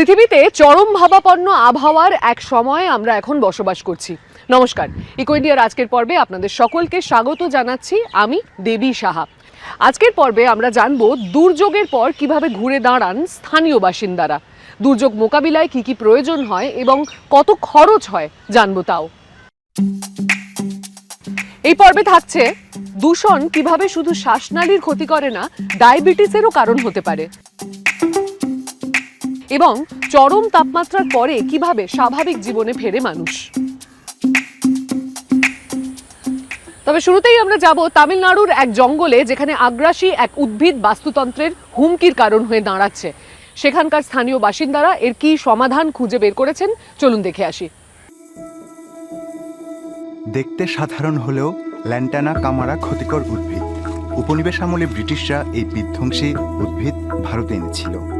পৃথিবীতে চরম ভাবাপন্ন আবহাওয়ার এক সময় আমরা এখন বসবাস করছি। নমস্কার, ইকো ইন্ডিয়ার আজকের পর্বে আপনাদের সকলকে স্বাগত জানাচ্ছি আমি দেবী সাহা। আজকের পর্বে আমরা জানব দুর্যোগের পর কীভাবে ঘুরে দাঁড়ান স্থানীয় বাসিন্দারা। দুর্যোগ মোকাবিলায় কি কি প্রয়োজন হয় এবং কত খরচ হয় জানব তাও। এই পর্বে থাকছে, দূষণ কীভাবে শুধু শ্বাসনালীর ক্ষতি করে না, ডায়াবেটিসেরও কারণ হতে পারে। এবং চরম তাপমাত্রার পরে কীভাবে স্বাভাবিক জীবনে ফেরে মানুষ? তবে শুরুতেই আমরা যাব তামিলনাড়ুর এক জঙ্গলে যেখানে আগ্রাসী এক উদ্ভিদ বাস্তুতন্ত্রের হুমকির কারণ হয়ে দাঁড়াচ্ছে। সেখানকার স্থানীয় বাসিন্দারা এর কি সমাধান খুঁজে বের করেছেন? চলুন দেখে আসি। দেখতে সাধারণ হলেও ল্যান্টানা কামারা ক্ষতিকর উদ্ভিদ। উপনিবেশ আমলে ব্রিটিশরা এই বিধ্বংসী উদ্ভিদ ভারতে এনেছিল।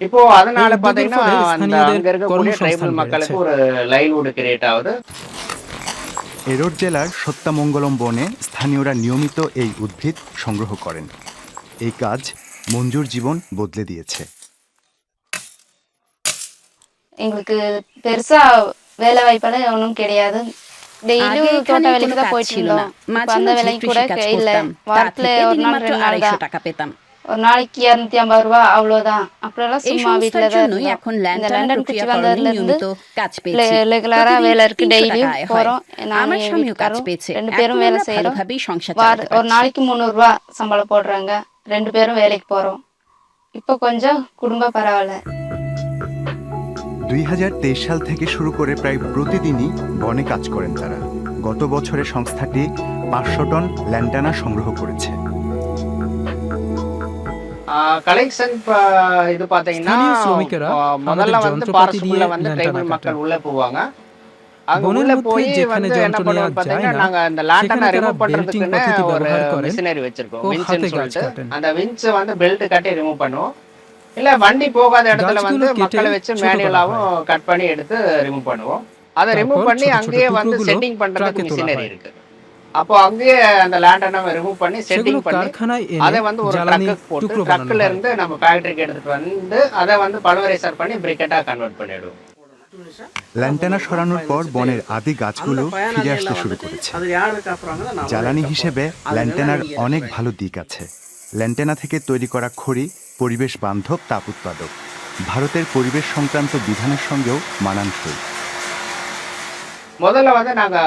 இப்போ அதனால এই উদ্যোগের பாத்தீங்கன்னா ফলে அந்த স্থানীয়দের அங்க இருக்கக்கூடிய কর্মসংস্থান ট্রাইবল বেড়েছে। மக்களுக்கு ஒரு லைவ்வுட் கிரியேட் ஆகுது এরোড জেলার সত্যামঙ্গলম বনে স্থানীয়রা নিয়মিত এই উদ্ভিদ সংগ্রহ করেন এই কাজ মঞ্জুর জীবন বদলে দিয়েছে எங்களுக்கு பெருசா வேலை வாய்ப்பெல்லாம் ஒன்றும் கிடையாது আগে டெய்லியும் এখানে தோட்ட কোনো வேலைக்கு தான் কাজ போயிட்டு ছিল না இருந்தோம் இப்ப মাঝে அந்த মাঝে வேலைக்கு கூட কৃষিকাজ இல்ல করতাম তার வாரத்துல থেকে ஒரு দিনে நாள் মাত্র ரெண்டு நாள் আড়াইশো தான் টাকা পেতাম ஒரு நாளைக்கு இரநூத்தி ஐம்பது ரூபா அவ்வளவுதான் அப்புறம் এই சும்மா வீட்டுல সংস্থার தான் জন্যই இருந்தோம் এখন இந்த ল্যান্টানা லண்டன் குச்சி প্রক্রিয়াকরণে வந்ததுல இருந்து নিয়মিত কাজ পেয়েছি ரெகுலரா প্রতিদিন வேலை இருக்கு 300 டெய்லியும் টাকা আয় হয়। போறோம் আমার நானும் என் স্বামীও কাজ வீட்டுக்காரும் পেয়েছে ரெண்டு এখন பேரும் வேலை আমরা செய்யறோம் ভালোভাবেই সংসার வார চালাতে ஒரு পারছি நாளைக்கு முந்நூறு ரூபா சம்பளம் போடுறாங்க ரெண்டு பேரும் வேலைக்கு போறோம் இப்போ கொஞ்சம் குடும்பம் பரவாயில்ல দুই সাল থেকে শুরু করে প্রায় প্রতিদিনই বনে কাজ করেন তারা গত বছরে সংস্থাটি পাঁচশো টন ল্যান্টানা সংগ্রহ করেছে கலெக்ஷன் இது பார்த்தீங்கன்னா முதல்ல வந்து பாரசூல்ல வந்து ட்ரைபல் மக்கள் உள்ள போவாங்க. அங்க உள்ள போய் வந்து என்ன பண்ணுவோம் பார்த்தீங்கன்னா நாங்க அந்த லேண்டனை ரிமூவ் பண்றதுக்குன்னு ஒரு மிஷினரி வச்சிருக்கோம். வின்ச்னு சொல்லிட்டு அந்த வின்ச் வந்து பெல்ட் கட்டி ரிமூவ் பண்ணுவோம். இல்ல வண்டி போகாத இடத்துல வந்து மக்களை வச்சு மேனுவலாவும் கட் பண்ணி எடுத்து ரிமூவ் பண்ணுவோம். அதை ரிமூவ் பண்ணி அங்கேயே வந்து செட்டிங் பண்றதுக்கு மிஷினரி இருக்கு. அப்போ அங்கேயே அந்த லேண்டனை ரிமூவ் பண்ணி সেগুলো செட்டிங் பண்ணி কারখানায় அதை এনে வந்து ஒரு জ্বালানির ட்ரக்குக்கு போட்டு টুকরো বানানো ட்ரக்ல হয় இருந்து நம்ம ஃபேக்டரிக்கு எடுத்துட்டு வந்து அதை வந்து பல்வரைசர் பண்ணி பிரிக்கெட்டா கன்வெர்ட் பண்ணிடுவோம் ল্যান্টানা সরানোর পর বনের আদি গাছগুলো ফিরে আসতে শুরু করেছে জ্বালানি হিসেবে ল্যান্টেনার অনেক ভালো দিক আছে ল্যান্টেনা থেকে তৈরি করা খড়ি পরিবেশ বান্ধব তাপ উৎপাদক ভারতের পরিবেশ সংক্রান্ত বিধানের সঙ্গেও মানানসই முதல்ல வந்து நாங்க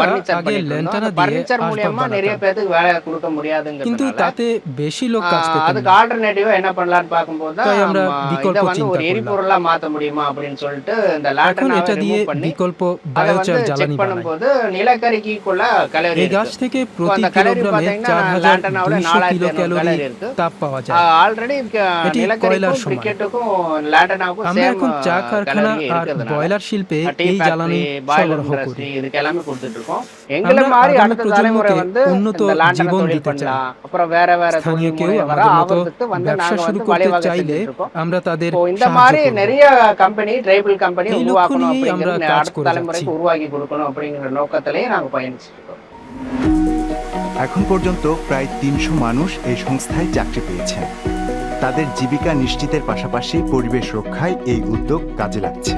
பர்னிச்சர் பண்ணிட்டு மூலியமா நிறைய பேருக்கு வேலை கொடுக்க முடியாதுங்கிறது বেশি লোক কাজ அதுக்கு ஆல்டர்னேட்டிவா என்ன பண்ணலாம்னு பாக்கும்போது আমরা বিকল্প চিন্তা ஒரு எரிபொருளா மாத்த முடியுமா அப்படின்னு சொல்லிட்டு இந்த லாட்டர்ன் এটা দিয়ে বিকল্প বায়োচার பண்ணும்போது நிலக்கரிக்குள்ள ஈக்குவலா ক্যালোரி এই গাছ থেকে প্রতি কিলোগ্রামে 4200 কিলো ক্যালোরি তাপ পাওয়া যায় অলরেডি নিলকরিকুম ক্রিকেটকুম শিল্পে এই জ্বালানি সরবরাহ இண்டஸ்ட்ரி করি இதுக்கு எல்லாமே கொடுத்துட்டு இருக்கோம் எங்களை আমরা மாதிரி আগামী அடுத்த தலைமுறை প্রজন্মকে வந்து উন্নত இந்த லாண்டனை জীবন தொழில் দিতে চাই பண்ணலாம் அப்புறம் வேற வேற স্থানীয় தொழில் কেউ முனைவரா আমাদের মতো ஆவறதுக்கு வந்து ব্যবসা நாங்க শুরু வந்து করতে வழிவகை চাইলে செஞ்சுட்டு இருக்கோம் আমরা তাদের இப்போ இந்த সাহায্য மாதிரி করব। நிறைய கம்பெனி ட்ரைபிள் கம்பெனி এই লক্ষ্য உருவாக்கணும் নিয়েই আমরা அப்படிங்கிறது কাজ அடுத்த করে தலைமுறைக்கு যাচ্ছি। உருவாக்கி கொடுக்கணும் அப்படிங்கிற நோக்கத்திலேயே நாங்க பயணிச்சுட்டு இருக்கோம் এখন পর্যন্ত প্রায় তিনশো মানুষ এই সংস্থায় চাকরি পেয়েছেন তাদের জীবিকা নিশ্চিতের পাশাপাশি পরিবেশ রক্ষায় এই উদ্যোগ কাজে লাগছে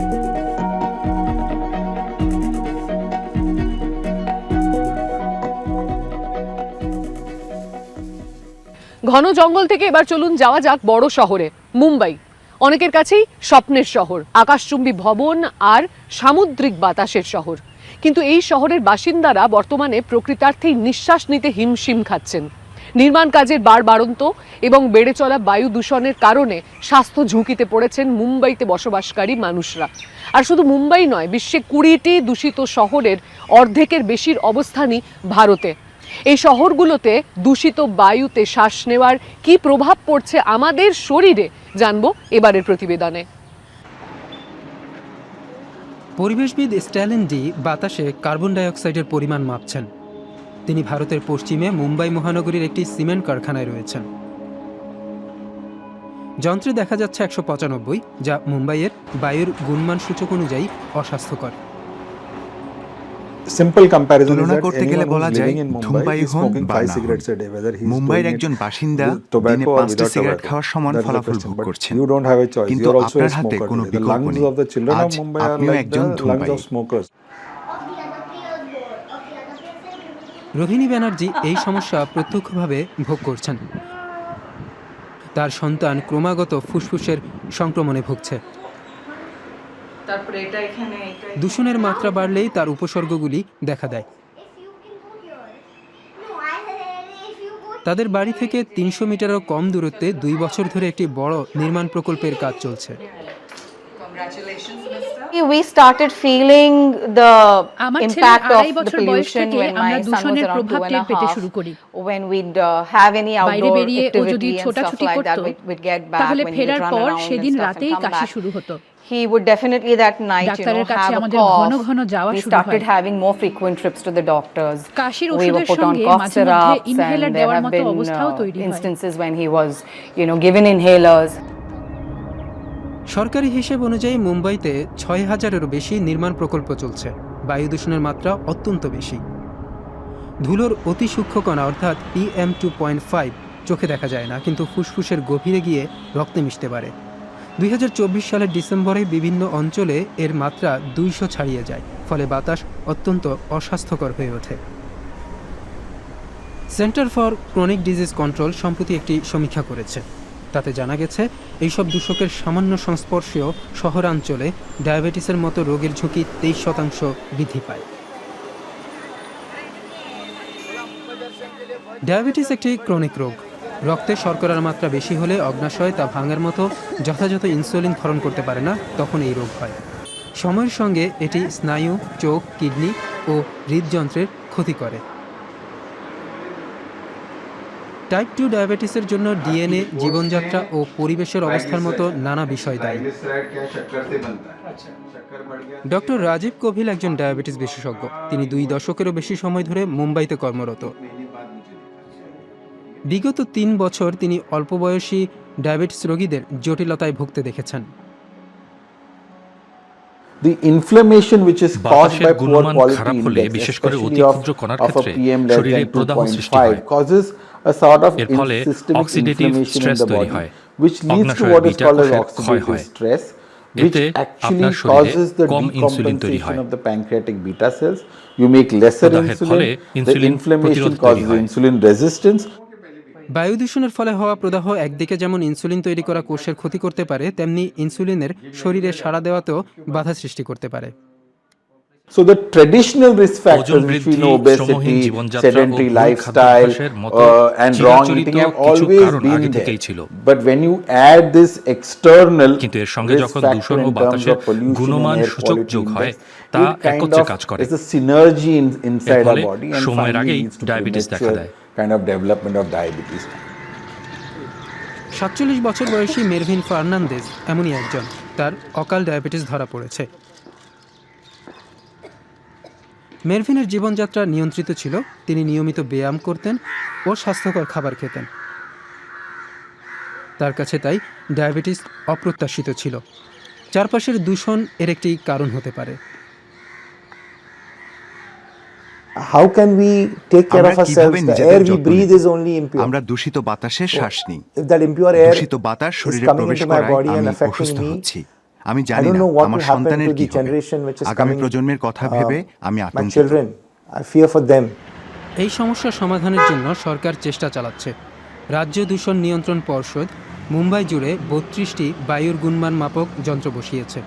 ঘন জঙ্গল থেকে এবার চলুন যাওয়া যাক বড় শহরে, মুম্বাই। অনেকের কাছেই স্বপ্নের শহর, আকাশচুম্বী ভবন আর সামুদ্রিক বাতাসের শহর। কিন্তু এই শহরের বাসিন্দারা বর্তমানে প্রকৃতার্থেই নিঃশ্বাস নিতে হিমশিম খাচ্ছেন। নির্মাণ কাজের বাড়বাড়ন্ত এবং বেড়ে চলা বায়ু দূষণের কারণে স্বাস্থ্য ঝুঁকিতে পড়েছেন মুম্বাইতে বসবাসকারী মানুষরা। আর শুধু মুম্বাই নয়, বিশ্বে কুড়িটি দূষিত শহরের অর্ধেকের বেশির অবস্থানই ভারতে। এই শহরগুলোতে দূষিত বায়ুতে শ্বাস নেওয়ার কি প্রভাব পড়ছে আমাদের শরীরে? জানব এবারের প্রতিবেদনে। পরিবেশবিদ স্ট্যালিন ডি বাতাসে কার্বন ডাইঅক্সাইডের পরিমাণ মাপছেন। তিনি ভারতের পশ্চিমে মুম্বাই মহানগরীর একটি সিমেন্ট কারখানায় রয়েছেন। যন্ত্রে দেখা যাচ্ছে একশো পঁচানব্বই, যা মুম্বাইয়ের বায়ুর গুণমান সূচক অনুযায়ী অস্বাস্থ্যকর। সিম্পল কম্প্যারিজন তুলনা করতে গেলে বলা যায় ধূমপায়ী হোন বা মুম্বাইয়ের একজন বাসিন্দা দিনে পাঁচটি সিগারেট খাওয়ার সমান ফলাফল ভোগ করছেন। কিন্তু আপনার হাতে কোনো বিকল্প নেই। আজ আপনিও একজন ধূমপায়ী রোহিণী ব্যানার্জি এই সমস্যা প্রত্যক্ষভাবে ভোগ করছেন। তার সন্তান ক্রমাগত ফুসফুসের সংক্রমণে ভুগছে। দূষণের মাত্রা বাড়লেই তার উপসর্গগুলি দেখা দেয়। তাদের বাড়ি থেকে তিনশো মিটারও কম দূরত্বে দুই বছর ধরে একটি বড় নির্মাণ প্রকল্পের কাজ চলছে। ফেরার পর সেদিন রাতেই কাশি শুরু হতো। He would definitely that night, you know, have a আমাদের ঘন cough. ঘন যাওয়া We started having more frequent trips to the doctors. কাশির We were put on cough syrups and there have been uh, instances when he was, you know, given inhalers. সরকারি হিসেব অনুযায়ী মুম্বাইতে ছয় হাজারেরও বেশি নির্মাণ প্রকল্প চলছে বায়ু দূষণের মাত্রা অত্যন্ত বেশি ধুলোর অতি সূক্ষ্ম কণা অর্থাৎ পিএম টু পয়েন্ট ফাইভ চোখে দেখা যায় না কিন্তু ফুসফুসের গভীরে গিয়ে রক্তে মিশতে পারে দুই হাজার চব্বিশ সালের ডিসেম্বরে বিভিন্ন অঞ্চলে এর মাত্রা দুইশো ছাড়িয়ে যায়, ফলে বাতাস অত্যন্ত অস্বাস্থ্যকর হয়ে ওঠে। Centre for chronic disease control সম্প্রতি একটি সমীক্ষা করেছে। তাতে জানা গেছে, এইসব দূষকের সামান্য সংস্পর্শেও শহরাঞ্চলে ডায়াবেটিসের মতো রোগের ঝুঁকি তেইশ শতাংশ বৃদ্ধি পায়। ডায়াবেটিস একটি ক্রনিক রোগ। রক্তে শর্করার মাত্রা বেশি হলে অগ্নাশয় তা ভাঙার মতো যথাযথ ইনসুলিন ক্ষরণ করতে পারে না, তখন এই রোগ হয়। সময়ের সঙ্গে এটি স্নায়ু, চোখ, কিডনি ও হৃদযন্ত্রের ক্ষতি করে। টাইপ টু ডায়াবেটিসের জন্য ডিএনএ জীবনযাত্রা ও পরিবেশের অবস্থার মতো নানা বিষয় দায়ী। ডক্টর রাজীব কোভিল একজন ডায়াবেটিস বিশেষজ্ঞ। তিনি দুই দশকেরও বেশি সময় ধরে মুম্বাইতে কর্মরত। বিগত তিন বছর তিনি অল্প বয়সী ডায়াবেটিস রোগীদের জটিলতায় ভুগতে দেখেছেন The inflammation which is caused by poor quality index, বিশেষ করে অতি especially of, of a PM less than প্রদাহ সৃষ্টি হয় 2.5 causes a sort of systemic inflammation in the body, which leads to what is called as oxidative stress, which actually causes the decompensation of the pancreatic beta cells. You make lesser insulin, the inflammation causes insulin resistance, বায়ু দূষণের ফলে হওয়া প্রদাহ একদিকে যেমন insulin তৈরি করা কোষের ক্ষতি করতে পারে তেমনি ইনসুলিনের শরীরে সাড়া দেওয়াতেও বাধা সৃষ্টি করতে পারে So the traditional risk factors which we know obesity, sedentary lifestyle uh, and wrong eating have always been there. But when you add this external কিন্তু এর সঙ্গে risk যখন factor দূষণ ও in terms বাতাসের of pollution গুণমান and air সূচক quality যোগ হয়, index, তা it kind একত্রে of কাজ করে। is a synergy in, inside our body and সময়ের finally আগেই leads to দেখা premature দেয়। Kind of development of diabetes. সাতচল্লিশ বছর বয়সী মেরভিন ফার্নান্দেজ এমনই একজন, তার অকাল ডায়াবেটিস ধরা পড়েছে। মেরভিনের জীবনযাত্রা নিয়ন্ত্রিত ছিল, তিনি নিয়মিত ব্যায়াম করতেন ও স্বাস্থ্যকর খাবার খেতেন। তার কাছে তাই ডায়াবেটিস অপ্রত্যাশিত ছিল। চারপাশের দূষণ এর একটি কারণ হতে পারে। How can we take care আমরা of কীভাবে ourselves? The নিজেদের air we যত্ন breathe নেব? is only impure. আমরা দূষিত বাতাসে শ্বাস নিই If that impure air দূষিত বাতাস শরীরে প্রবেশ করায় আমি অসুস্থ হচ্ছি আমি জানি না আমার সন্তানের কি হবে আগামী প্রজন্মের কথা uh, ভেবে আমি my আতঙ্কিত children, I fear for them. এই সমস্যা সমাধানের জন্য সরকার চেষ্টা চালাচ্ছে রাজ্য দূষণ নিয়ন্ত্রণ পর্ষদ মুম্বাই জুড়ে বত্রিশটি বায়ুর গুণমান মাপক যন্ত্র বসিয়েছে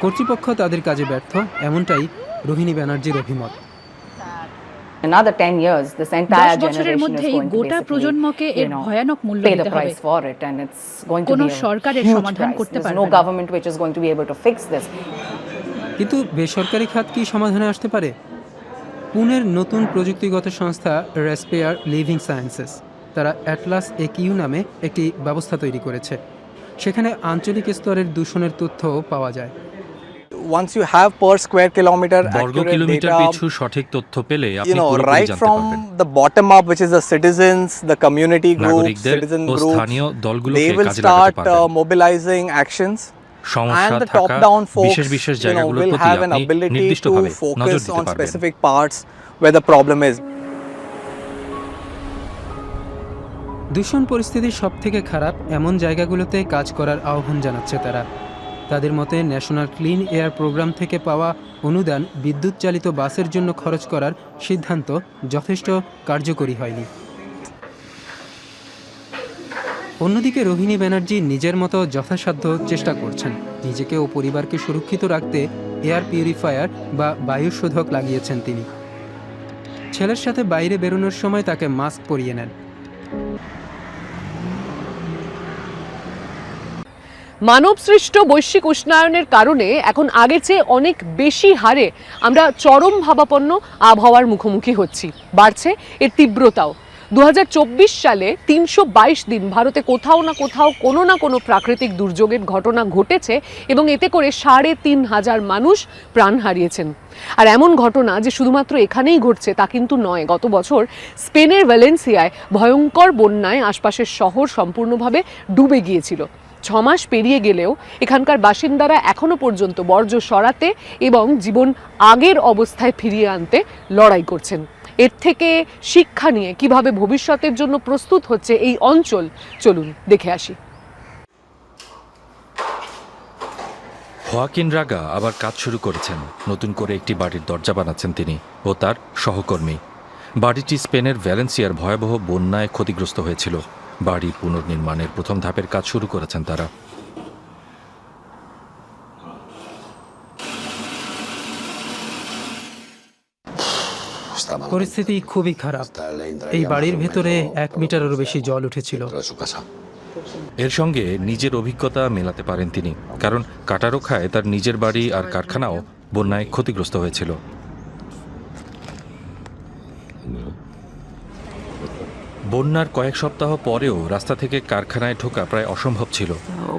কর্তৃপক্ষ তাদের কাজে ব্যর্থ এমনটাই রোহিণী ব্যানার্জির অভিমত Another 10 years, this entire generation is মধ্যেই going গোটা প্রজন্মকে এর ভয়ানক মূল্য pay the দিতে হবে। price for it and it's going to be a সরকারের huge সমাধান price. করতে পারবে no government which is going to be able to fix this. কিন্তু বেসরকারি খাত কি সমাধানে আসতে পারে? পুনের নতুন প্রযুক্তিগত সংস্থা রেসপেয়ার লিভিং সায়েন্সেস তারা অ্যাটলাস একিউ নামে একটি ব্যবস্থা তৈরি করেছে। সেখানে আঞ্চলিক স্তরের দূষণের তথ্যও পাওয়া যায়। Once you have per square kilometer বর্গ কিলোমিটার পিছু সঠিক তথ্য পেলে আপনি পুরোপুরি জানতে পারবেন from the bottom up, which is the citizens, the community groups, citizen groups, স্থানীয় দলগুলোকে কাজে লাগাতে পারবেন uh, mobilizing actions. সমস্যা থাকা বিশেষ বিশেষ জায়গাগুলোর will প্রতি have an আপনি নির্দিষ্টভাবে নজর দিতে পারবেন specific parts where the problem is. দূষণ পরিস্থিতি সব থেকে খারাপ এমন জায়গাগুলোতে কাজ করার আহ্বান জানাচ্ছে তারা তাদের মতে ন্যাশনাল ক্লিন এয়ার প্রোগ্রাম থেকে পাওয়া অনুদান বিদ্যুৎ চালিত বাসের জন্য খরচ করার সিদ্ধান্ত যথেষ্ট কার্যকরী হয়নি। অন্যদিকে রোহিণী ব্যানার্জি নিজের মতো যথাসাধ্য চেষ্টা করছেন। নিজেকে ও পরিবারকে সুরক্ষিত রাখতে এয়ার পিউরিফায়ার বা বায়ুশোধক লাগিয়েছেন তিনি। ছেলের সাথে বাইরে বেরোনোর সময় তাকে মাস্ক পরিয়ে নেন। মানব সৃষ্ট বৈশ্বিক উষ্ণায়নের কারণে এখন আগের চেয়ে অনেক বেশি হারে আমরা চরম ভাবাপন্ন আবহাওয়ার মুখোমুখি হচ্ছি। বাড়ছে এর তীব্রতাও। দু হাজার চব্বিশ সালে তিনশো বাইশ দিন ভারতে কোথাও না কোথাও কোনো না কোনো প্রাকৃতিক দুর্যোগের ঘটনা ঘটেছে এবং এতে করে সাড়ে তিন হাজার মানুষ প্রাণ হারিয়েছেন। আর এমন ঘটনা যে শুধুমাত্র এখানেই ঘটছে তা কিন্তু নয়। গত বছর স্পেনের ভ্যালেন্সিয়ায় ভয়ঙ্কর বন্যায় আশপাশের শহর সম্পূর্ণভাবে ডুবে গিয়েছিল। ছমাস পেরিয়ে গেলেও এখানকার বাসিন্দারা এখনও পর্যন্ত বর্জ্য সরাতে এবং জীবন আগের অবস্থায় ফিরিয়ে আনতে লড়াই করছেন। এর থেকে শিক্ষা নিয়ে কীভাবে ভবিষ্যতের জন্য প্রস্তুত হচ্ছে এই অঞ্চল, চলুন দেখে আসি। হোয়াকিন রাগা আবার কাজ শুরু করেছেন। নতুন করে একটি বাড়ির দরজা বানাচ্ছেন তিনি ও তার সহকর্মী। বাড়িটি স্পেনের ভ্যালেন্সিয়ার ভয়াবহ বন্যায় ক্ষতিগ্রস্ত হয়েছিল। বাড়ির পুনর্নির্মাণের প্রথম ধাপের কাজ শুরু করেছেন তারা। পরিস্থিতি খুবই খারাপ। এই বাড়ির ভেতরে এক মিটারেরও বেশি জল উঠেছিল। এর সঙ্গে নিজের অভিজ্ঞতা মেলাতে পারেন তিনি কারণ কাটারোখায় তার নিজের বাড়ি আর কারখানাও বন্যায় ক্ষতিগ্রস্ত হয়েছিল। বন্যার কয়েক সপ্তাহ পরেও রাস্তা থেকে কারখানায় ঢোকা প্রায় অসম্ভব ছিল।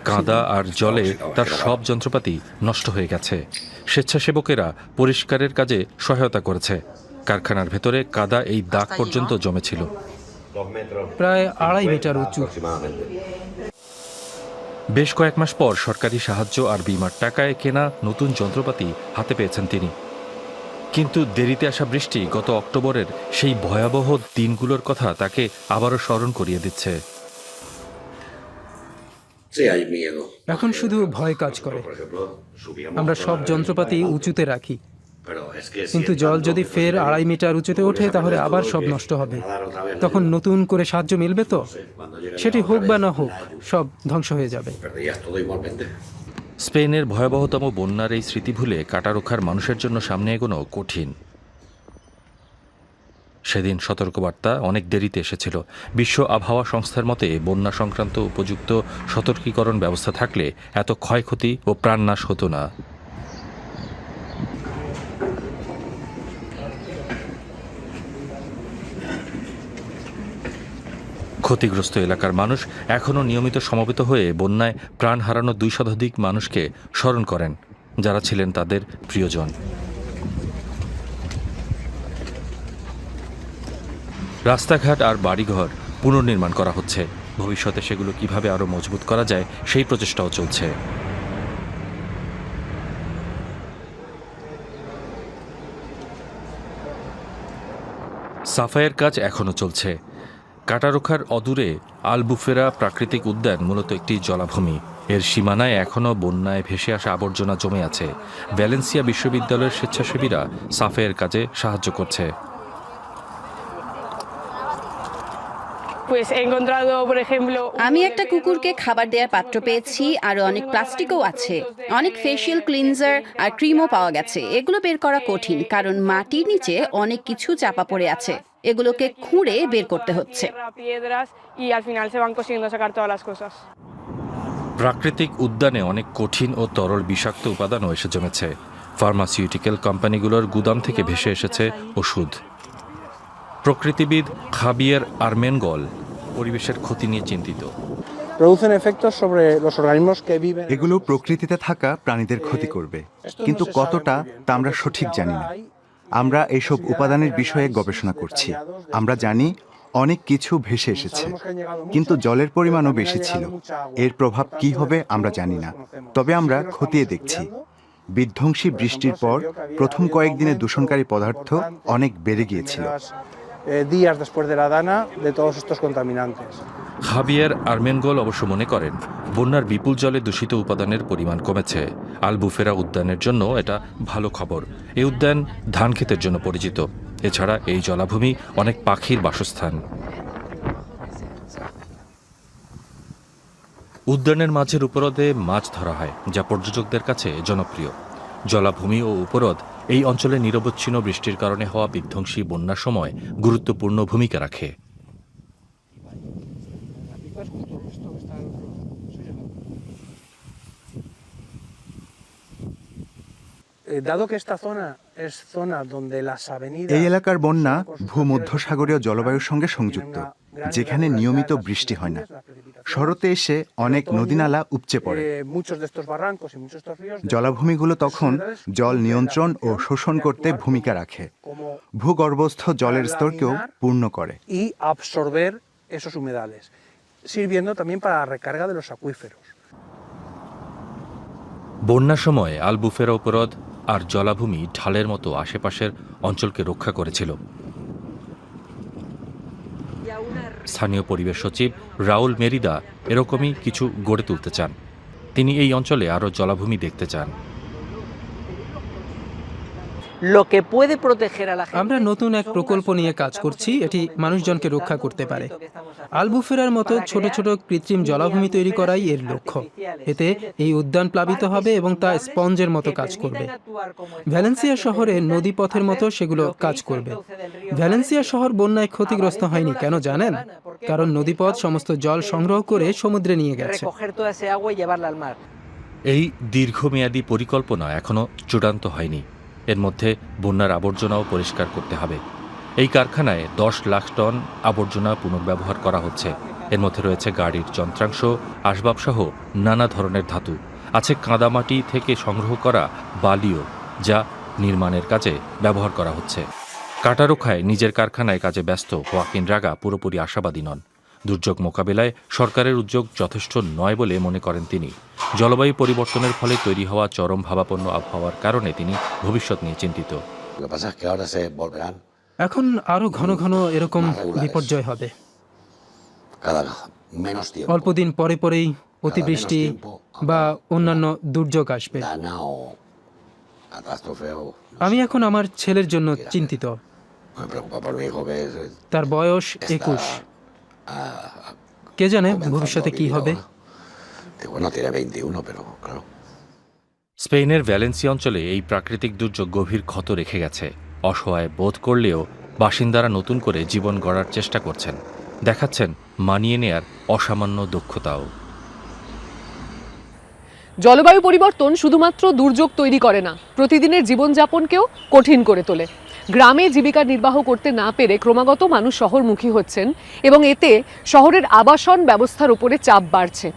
কাদা আর জলে তার সব যন্ত্রপাতি নষ্ট হয়ে গেছে। স্বেচ্ছাসেবকেরা পরিষ্কারের কাজে সহায়তা করেছে। কারখানার ভেতরে কাদা এই দাগ পর্যন্ত জমেছিল। প্রায় আড়াই মিটার উঁচু। বেশ কয়েক মাস পর সরকারি সাহায্য আর বিমার টাকায় কেনা নতুন যন্ত্রপাতি হাতে পেয়েছেন তিনি। কিন্তু দেরিতে আসা বৃষ্টি গত অক্টোবরের সেই ভয়াবহ দিনগুলোর কথা তাকে আবারও স্মরণ করিয়ে দিচ্ছে। এখন শুধু ভয় কাজ করে। আমরা সব যন্ত্রপাতি উঁচুতে রাখি। কিন্তু জল যদি ফের আড়াই মিটার উঁচুতে ওঠে তাহলে আবার সব নষ্ট হবে। তখন নতুন করে সাহায্য মিলবে তো? সেটি হোক বা না হোক সব ধ্বংস হয়ে যাবে। স্পেনের ভয়াবহতম বন্যার এই স্মৃতি ভুলে কাটারোখার মানুষের জন্য সামনে এগোনো কঠিন। সেদিন সতর্কবার্তা অনেক দেরিতে এসেছিল। বিশ্ব আবহাওয়া সংস্থার মতে, বন্যা সংক্রান্ত উপযুক্ত সতর্কীকরণ ব্যবস্থা থাকলে এত ক্ষয়ক্ষতি ও প্রাণনাশ হতো না। ক্ষতিগ্রস্ত এলাকার মানুষ এখনও নিয়মিত সমবেত হয়ে বন্যায় প্রাণ হারানো দুই শতাধিক মানুষকে স্মরণ করেন, যারা ছিলেন তাদের প্রিয়জন। রাস্তাঘাট আর বাড়িঘর পুনর্নির্মাণ করা হচ্ছে। ভবিষ্যতে সেগুলো কীভাবে আরও মজবুত করা যায়, সেই প্রচেষ্টাও চলছে। সাফাইয়ের কাজ এখনও চলছে। কাটারোখার অদূরে আলবুফেরা প্রাকৃতিক উদ্যান মূলত একটি জলাভূমি। এর সীমানায় এখনও বন্যায় ভেসে আসা আবর্জনা জমে আছে। ভ্যালেন্সিয়া বিশ্ববিদ্যালয়ের স্বেচ্ছাসেবীরা সাফের কাজে সাহায্য করছে। আমি একটা কুকুরকে খাবার দেওয়ার পাত্র পেয়েছি আর অনেক প্লাস্টিকও আছে। অনেক ফেসিয়াল ক্লিনজার আর ক্রিমও পাওয়া গেছে। এগুলো বের করা কঠিন কারণ মাটির নিচে অনেক কিছু চাপা পড়ে আছে। এগুলোকে খুঁড়ে বের করতে হচ্ছে। প্রাকৃতিক উদ্যানে অনেক কঠিন ও তরল বিষাক্ত উপাদানও এসে জমেছে। ফার্মাসিউটিক্যাল কোম্পানিগুলোর গুদাম থেকে ভেসে এসেছে ওষুধ। প্রকৃতিবিদ খাবিয়ের আর্মেনগল পরিবেশের ক্ষতি নিয়ে চিন্তিত. এগুলো প্রকৃতিতে থাকা প্রাণীদের ক্ষতি করবে। কিন্তু কতটা তা আমরা সঠিক জানি না। আমরা এইসব উপাদানের বিষয়ে গবেষণা করছি। আমরা জানি অনেক কিছু ভেসে এসেছে, কিন্তু জলের পরিমাণও বেশি ছিল। এর প্রভাব কি হবে আমরা জানি না। তবে আমরা খতিয়ে দেখছি, বিধ্বংসী বৃষ্টির পর প্রথম কয়েকদিনে দূষণকারী পদার্থ অনেক বেড়ে গিয়েছিল। Eh, días después de la dana de todos estos contaminantes. হাবিয়ার আর্মেনগোল অবশ্য মনে করেন বন্যার বিপুল জলে দূষিত উপাদানের পরিমাণ কমেছে। আলবুফেরা উদ্যানের জন্য এটা ভালো খবর। এই উদ্যান ধান ক্ষেতের জন্য পরিচিত। এছাড়া এই জলাভূমি অনেক পাখির বাসস্থান। উদ্যানের মাঝের উপরদে মাছ ধরা হয় যা পর্যটকদের কাছে জনপ্রিয়। জলাভূমি ও উপরদ এই অঞ্চলে নিরবচ্ছিন্ন বৃষ্টির কারণে হওয়া বিধ্বংসী বন্যার সময় গুরুত্বপূর্ণ ভূমিকা রাখে Eh. এই এলাকার বন্যা ভূমধ্যসাগরীয় জলবায়ুর সঙ্গে সংযুক্ত যেখানে নিয়মিত বৃষ্টি হয় না শরতে এসে অনেক নদীনালা উপচে পড়ে Eh. জলাভূমিগুলো তখন জল নিয়ন্ত্রণ ও শোষণ করতে ভূমিকা রাখে ভূগর্ভস্থ জলের স্তরকেও পূর্ণ করে sirviendo también para la recarga de los acuíferos. বন্যার সময় আলবুফেরা উপরদ আর জলাভূমি ঢালের মতো আশেপাশের অঞ্চলকে রক্ষা করেছিল স্থানীয় পরিবেশ সচিব রাউল মেরিদা এরকমই কিছু গড়ে তুলতে চান। তিনি এই অঞ্চলে আরও জলাভূমি দেখতে চান। আমরা নতুন এক প্রকল্প নিয়ে কাজ করছি এটি মানুষজনকে রক্ষা করতে পারে। আলবুফেরার মতো ছোট ছোট কৃত্রিম জলাভূমি তৈরি করাই এর লক্ষ্য। এতে এই উদ্যান প্লাবিত হবে এবং তা স্পঞ্জের মতো কাজ করবে। ভ্যালেন্সিয়া শহরে নদীপথের মতো সেগুলো কাজ করবে। ভ্যালেন্সিয়া শহর বন্যায় ক্ষতিগ্রস্ত হয়নি কেন জানেন? কারণ নদীপথ সমস্ত জল সংগ্রহ করে সমুদ্রে নিয়ে গেছে। এই দীর্ঘমেয়াদী পরিকল্পনা এখনও চূড়ান্ত হয়নি। এর মধ্যে বন্যার আবর্জনাও পরিষ্কার করতে হবে। এই কারখানায় দশ লাখ টন আবর্জনা পুনর্ব্যবহার করা হচ্ছে। এর মধ্যে রয়েছে গাড়ির যন্ত্রাংশ, আসবাবসহ নানা ধরনের ধাতু। আছে কাদামাটি থেকে সংগ্রহ করা বালিও, যা নির্মাণের কাজে ব্যবহার করা হচ্ছে। কাটারোখায় নিজের কারখানায় কাজে ব্যস্ত ওয়াকিন রাগা পুরোপুরি আশাবাদী নন। দুর্যোগ মোকাবিলায় সরকারের উদ্যোগ যথেষ্ট নয় বলে মনে করেন তিনি। জলবায়ু পরিবর্তনের ফলে তৈরি হওয়া চরম ভাবাপন্ন আবহাওয়ার কারণে তিনি ভবিষ্যৎ নিয়ে চিন্তিত। এখন আরও ঘন ঘন এরকম বিপর্যয় হবে। অল্প দিন পরে পরেই অতিবৃষ্টি বা অন্যান্য দুর্যোগ আসবে। আমি এখন আমার ছেলের জন্য চিন্তিত। তার বয়স একুশ। কে জানে ভবিষ্যতে কি হবে? স্পেনের ভ্যালেন্সিয়া অঞ্চলে এই প্রাকৃতিক দুর্যোগ গভীর ক্ষত রেখে গেছে। অসহায় বোধ করলেও বাসিন্দারা নতুন করে জীবন গড়ার চেষ্টা করছেন। দেখাচ্ছেন মানিয়ে নেয়ার অসামান্য দক্ষতাও। জলবায়ু পরিবর্তন শুধুমাত্র দুর্যোগ তৈরি করে না প্রতিদিনের জীবনযাপনকেও কঠিন করে তোলে। গ্রামে জীবিকা নির্বাহ করতে না পেরে ক্রমাগত মানুষ শহরমুখী হচ্ছেন এবং এতে শহরের আবাসন ব্যবস্থার উপরে চাপ বাড়ছে।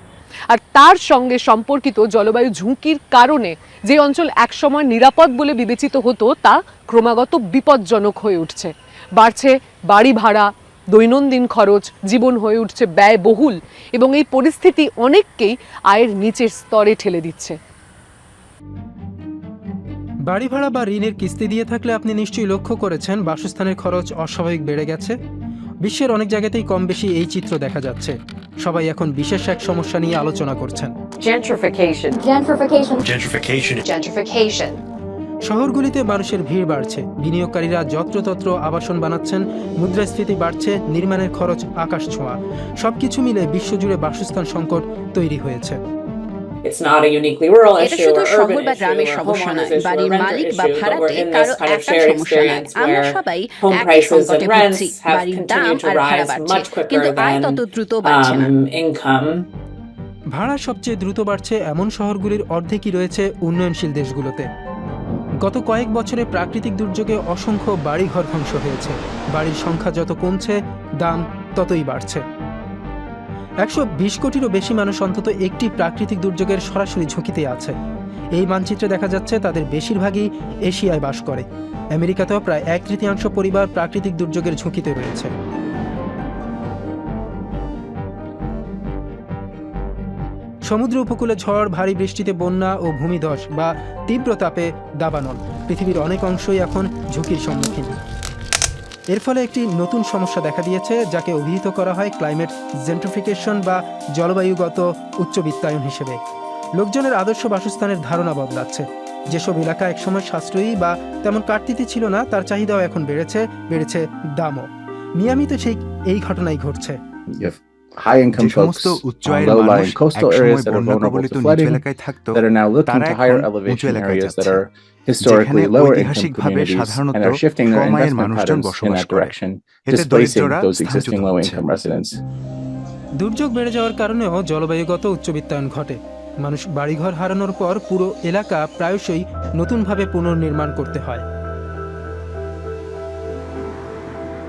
আর তার সঙ্গে সম্পর্কিত জলবায়ু ঝুঁকির কারণে যে অঞ্চল একসময় নিরাপদ বলে বিবেচিত হতো, তা ক্রমাগত বিপজ্জনক হয়ে উঠছে। বাড়ছে বাড়ি ভাড়া, দৈনন্দিন খরচ, জীবন হয়ে উঠছে ব্যয়বহুল এবং এই পরিস্থিতি অনেককেই আয়ের নিচের স্তরে ঠেলে দিচ্ছে। বাড়ি ভাড়া বা ঋণের কিস্তি দিয়ে থাকলে আপনি নিশ্চয়ই লক্ষ্য করেছেন বাসস্থানের খরচ অস্বাভাবিক বেড়ে গেছে। বিশ্বের অনেক জায়গাতেই কম বেশি এই চিত্র দেখা যাচ্ছে। সবাই এখন বিশেষ এক সমস্যা নিয়ে আলোচনা করছেন. শহরগুলিতে মানুষের ভিড় বাড়ছে। বিনিয়োগকারীরা যত্রতত্র আবাসন বানাচ্ছেন মুদ্রাস্ফীতি বাড়ছে নির্মাণের খরচ আকাশ ছোঁয়া। সবকিছু মিলে বিশ্বজুড়ে বাসস্থান সংকট তৈরি হয়েছে। এটা শুধু শহর বা গ্রামের সমস্যা নয় বাড়ির মালিক বা ভাড়াটে কারও একার সমস্যা নয়। আমরা সবাই একই সংকটে ভুগছি বাড়ির দাম আর ভাড়া বাড়ছে কিন্তু আয় তত দ্রুত বাড়ছে না। ভাড়া সবচেয়ে দ্রুত বাড়ছে এমন শহরগুলির অর্ধেকই রয়েছে উন্নয়নশীল দেশগুলোতে। গত কয়েক বছরে প্রাকৃতিক দুর্যোগে অসংখ্য বাড়িঘর ধ্বংস হয়েছে। বাড়ির সংখ্যা যত কমছে দাম ততই বাড়ছে। একশো বিশ কোটিরও বেশি মানুষ অন্তত একটি প্রাকৃতিক দুর্যোগের সরাসরি ঝুঁকিতে আছে। এই মানচিত্রে দেখা যাচ্ছে তাদের বেশিরভাগই এশিয়ায় বাস করে। আমেরিকাতেও প্রায় এক তৃতীয়াংশ পরিবার প্রাকৃতিক দুর্যোগের ঝুঁকিতে রয়েছে। সমুদ্র উপকূলে ঝড়, ভারী বৃষ্টিতে বন্যা ও ভূমিধস বা তীব্র তাপে দাবানল। পৃথিবীর অনেক অংশই এখন ঝুঁকির সম্মুখীন। এর ফলে একটি নতুন সমস্যা দেখা দিয়েছে, যাকে অভিহিত করা হয় ক্লাইমেট জেন্ট্রিফিকেশন বা জলবায়ুগত উচ্চ বিত্তায়ন হিসেবে। লোকজনের আদর্শ বাসস্থানের ধারণা বদলাচ্ছে। যেসব এলাকা একসময় সাশ্রয়ী বা তেমন কাটতিতে ছিল না, তার চাহিদাও এখন বেড়েছে বেড়েছে দামও। নিয়মিত সেই, এই ঘটনাই ঘটছে। High income folks on low lying coastal areas that are vulnerable to flooding that are now looking to higher elevation areas that are historically lower income communities and are shifting their investment patterns in that direction, displacing those existing low income residents. দুর্যোগ বেড়ে যাওয়ার কারণেও জলবায়ুগত উচ্চবিত্তায়ন ঘটে মানুষ বাড়িঘর হারানোর পর পুরো এলাকা প্রায়শই নতুনভাবে পুনর্নির্মাণ করতে হয়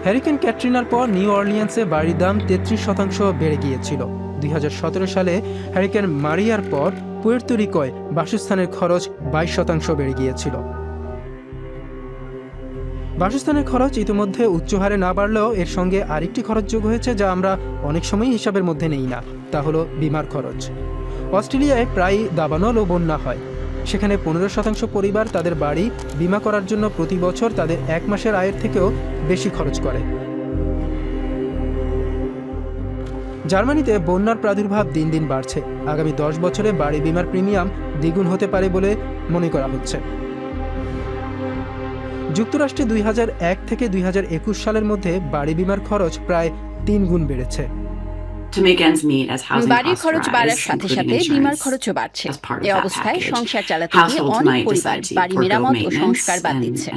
হ্যারিকেন ক্যাটরিনার পর নিউ অর্লিয়ান্সে বাড়ির দাম তেত্রিশ শতাংশ বেড়ে গিয়েছিল। দুই হাজার সতেরো সালে হ্যারিকেন মারিয়ার পর পুয়ের্তো রিকোয় বাসস্থানের খরচ বাইশ শতাংশ বেড়ে গিয়েছিল। বাসস্থানের খরচ ইতিমধ্যে উচ্চ হারে না বাড়লেও এর সঙ্গে আরেকটি খরচ যোগ হয়েছে যা আমরা অনেক সময় হিসাবের মধ্যে নেই না, তা হলো বিমার খরচ। অস্ট্রেলিয়ায় প্রায় দাবানল ও বন্যা হয়। সেখানে পনেরো শতাংশ পরিবার তাদের বাড়ি বিমা করার জন্য প্রতি বছর তাদের এক মাসের আয়ের থেকেও বেশি খরচ করে। জার্মানিতে বন্যার প্রাদুর্ভাব দিন দিন বাড়ছে। আগামী দশ বছরে বাড়ি বিমার প্রিমিয়াম দ্বিগুণ হতে পারে বলে মনে করা হচ্ছে। যুক্তরাষ্ট্রে দুই থেকে দুই হাজার একুশ সালের মধ্যে বাড়ি বিমার খরচ প্রায় তিন গুণ বেড়েছে। বাড়ির খরচ বাড়ার সাথে সাথে বিমার খরচও বাড়ছে। এ অবস্থায় সংসার চালাতে গিয়ে অনেক পরিবার বাড়ি মেরামত ও সংস্কার বাদ দিচ্ছে।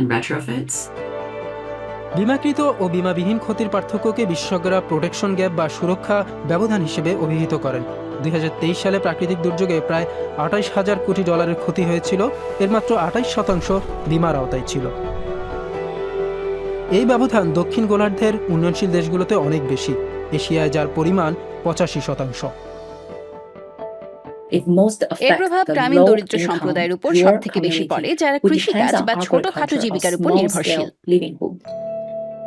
বিমাকৃত ও বিমাবিহীন ক্ষতির পার্থক্যকে বিশেষজ্ঞরা প্রোটেকশন গ্যাপ বা সুরক্ষা ব্যবধান হিসেবে অভিহিত করেন। দুই হাজার তেইশ সালে প্রাকৃতিক দুর্যোগে প্রায় আঠাইশ হাজার কোটি ডলারের ক্ষতি হয়েছিল এর মাত্র আঠাইশ শতাংশ বিমার আওতায় ছিল। এই ব্যবধান দক্ষিণ গোলার্ধের উন্নয়নশীল দেশগুলোতে অনেক বেশি। এশিয়ায় যার পরিমাণ পঁচাশি শতাংশ। এর প্রভাব গ্রামীণ দরিদ্র সম্প্রদায়ের উপর সব থেকে বেশি পড়ে যারা কৃষিকাজ বা ছোটখাটো জীবিকার উপর নির্ভরশীল।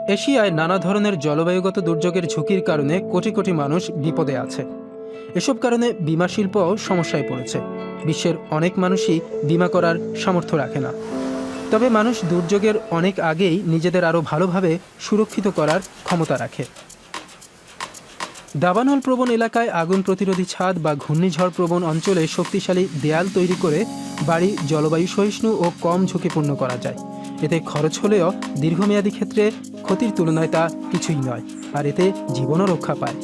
এশিয়ায় নানা ধরনের জলবায়ুগত দুর্যোগের ঝুঁকির কারণে কোটি কোটি মানুষ বিপদে আছে। এসব কারণে বিমা শিল্পও সমস্যায় পড়েছে। বিশ্বের অনেক মানুষই বিমা করার সামর্থ্য রাখে না। তবে মানুষ দুর্যোগের অনেক আগেই নিজেদের আরও ভালোভাবে সুরক্ষিত করার ক্ষমতা রাখে। দাবানল প্রবণ এলাকায় আগুন প্রতিরোধী ছাদ বা ঘূর্ণিঝড় প্রবণ অঞ্চলে শক্তিশালী দেয়াল তৈরি করে বাড়ি জলবায়ু সহিষ্ণু ও কম ঝুঁকিপূর্ণ করা যায়। এতে খরচ হলেও দীর্ঘমেয়াদী ক্ষেত্রে ক্ষতির তুলনায় তা কিছুই নয়, আর এতে জীবনও রক্ষা পায়।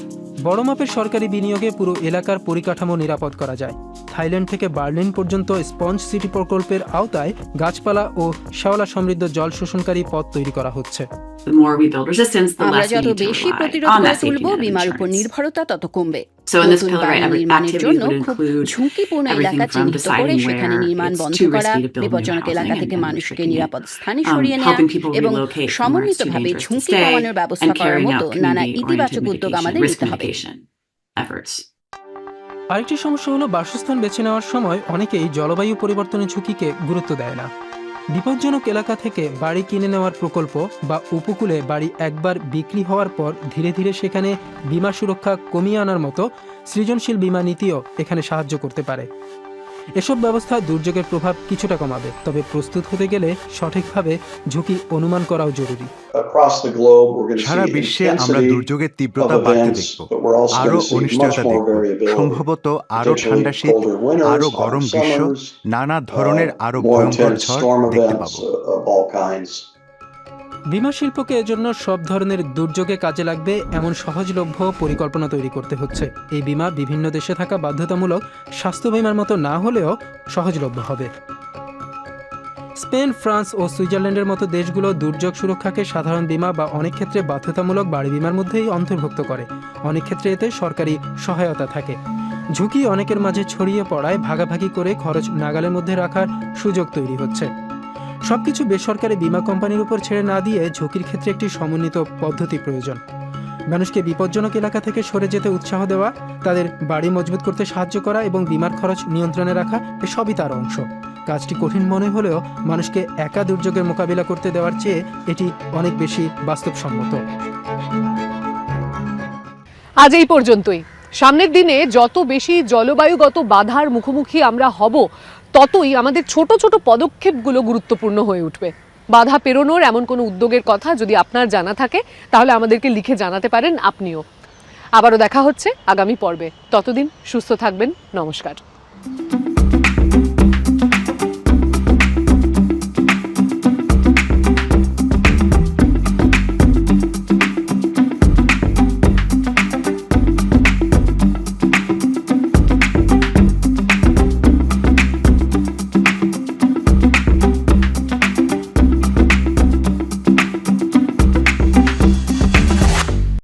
বড় মাপের সরকারি বিনিয়োগে পুরো এলাকার পরিকাঠামো নিরাপদ করা যায়। থাইল্যান্ড থেকে বার্লিন পর্যন্ত স্পঞ্জ সিটি প্রকল্পের আওতায় গাছপালা ও শ্যাওলা সমৃদ্ধ জল শোষণকারী পথ তৈরি করা হচ্ছে। আমরা যত বেশি প্রতিরোধ করে তুলব বিমার উপর নির্ভরতা তত কমবে। নতুন বাড়ি নির্মাণের জন্য খুব ঝুঁকিপূর্ণ এলাকা চিহ্নিত করে সেখানে নির্মাণ বন্ধ করা বিপজ্জনক এলাকা থেকে মানুষকে নিরাপদ স্থানে সরিয়ে নেওয়া এবং সমন্বিতভাবে ঝুঁকি কমানোর ব্যবস্থা করার মতো নানা ইতিবাচক উদ্যোগ আমাদের নিতে হবে। আরেকটি সমস্যা হলো বাসস্থান বেছে নেওয়ার সময় অনেকেই জলবায়ু পরিবর্তনের ঝুঁকিকে গুরুত্ব দেয় না। বিপজ্জনক এলাকা থেকে বাড়ি কিনে নেওয়ার প্রকল্প বা উপকূলে বাড়ি একবার বিক্রি হওয়ার পর ধীরে ধীরে সেখানে বিমা সুরক্ষা কমিয়ে আনার মতো সৃজনশীল বিমা নীতিও এখানে সাহায্য করতে পারে। এসব ব্যবস্থা দুর্যোগের প্রভাব কিছুটা কমাবে তবে প্রস্তুত হতে গেলে সঠিকভাবে ঝুঁকি অনুমান করাও জরুরি। সারা বিশ্বে আমরা দুর্যোগের তীব্রতা বাড়তে দেখব আরও অনিশ্চয়তা দেখব সম্ভবত আরও ঠান্ডা শীত আরও গরম গ্রীষ্ম নানা ধরনের আরও ভয়ঙ্কর ঝড় দেখতে পাবো। বিমা শিল্পকে এজন্য সব ধরনের দুর্যোগে কাজে লাগবে এমন সহজলভ্য পরিকল্পনা তৈরি করতে হচ্ছে। এই বিমা বিভিন্ন দেশে থাকা বাধ্যতামূলক স্বাস্থ্য বিমার মতো না হলেও সহজলভ্য হবে। স্পেন, ফ্রান্স ও সুইজারল্যান্ডের মতো দেশগুলো দুর্যোগ সুরক্ষাকে সাধারণ বিমা বা অনেক ক্ষেত্রে বাধ্যতামূলক বাড়ি বিমার মধ্যেই অন্তর্ভুক্ত করে। অনেক ক্ষেত্রে এতে সরকারি সহায়তা থাকে। ঝুঁকি অনেকের মাঝে ছড়িয়ে পড়ায় ভাগাভাগি করে খরচ নাগালের মধ্যে রাখার সুযোগ তৈরি হচ্ছে। সবকিছু বেসরকারি বীমা কোম্পানির উপর ছেড়ে না দিয়ে ঝুঁকির ক্ষেত্রে একটি সমন্বিত পদ্ধতি প্রয়োজন। মানুষকে বিপজ্জনক এলাকা থেকে সরে যেতে উৎসাহ দেওয়া, তাদের বাড়ি মজবুত করতে সাহায্য করা এবং বিমার খরচ নিয়ন্ত্রণে রাখা এসবই তার অংশ। কাজটি কঠিন মনে হলেও মানুষকে একা দুর্যোগের মোকাবিলা করতে দেওয়ার চেয়ে এটি অনেক বেশি বাস্তবসম্মত। আজ এই পর্যন্তই। সামনের দিনে যত বেশি জলবায়ুগত বাধার মুখোমুখি আমরা হব ততই আমাদের ছোট ছোট পদক্ষেপগুলো গুরুত্বপূর্ণ হয়ে উঠবে। বাধা পেরোনোর এমন কোনো উদ্যোগের কথা যদি আপনার জানা থাকে, তাহলে আমাদেরকে লিখে জানাতে পারেন আপনিও। আবারও দেখা হচ্ছে আগামী পর্বে। ততদিন সুস্থ থাকবেন। নমস্কার।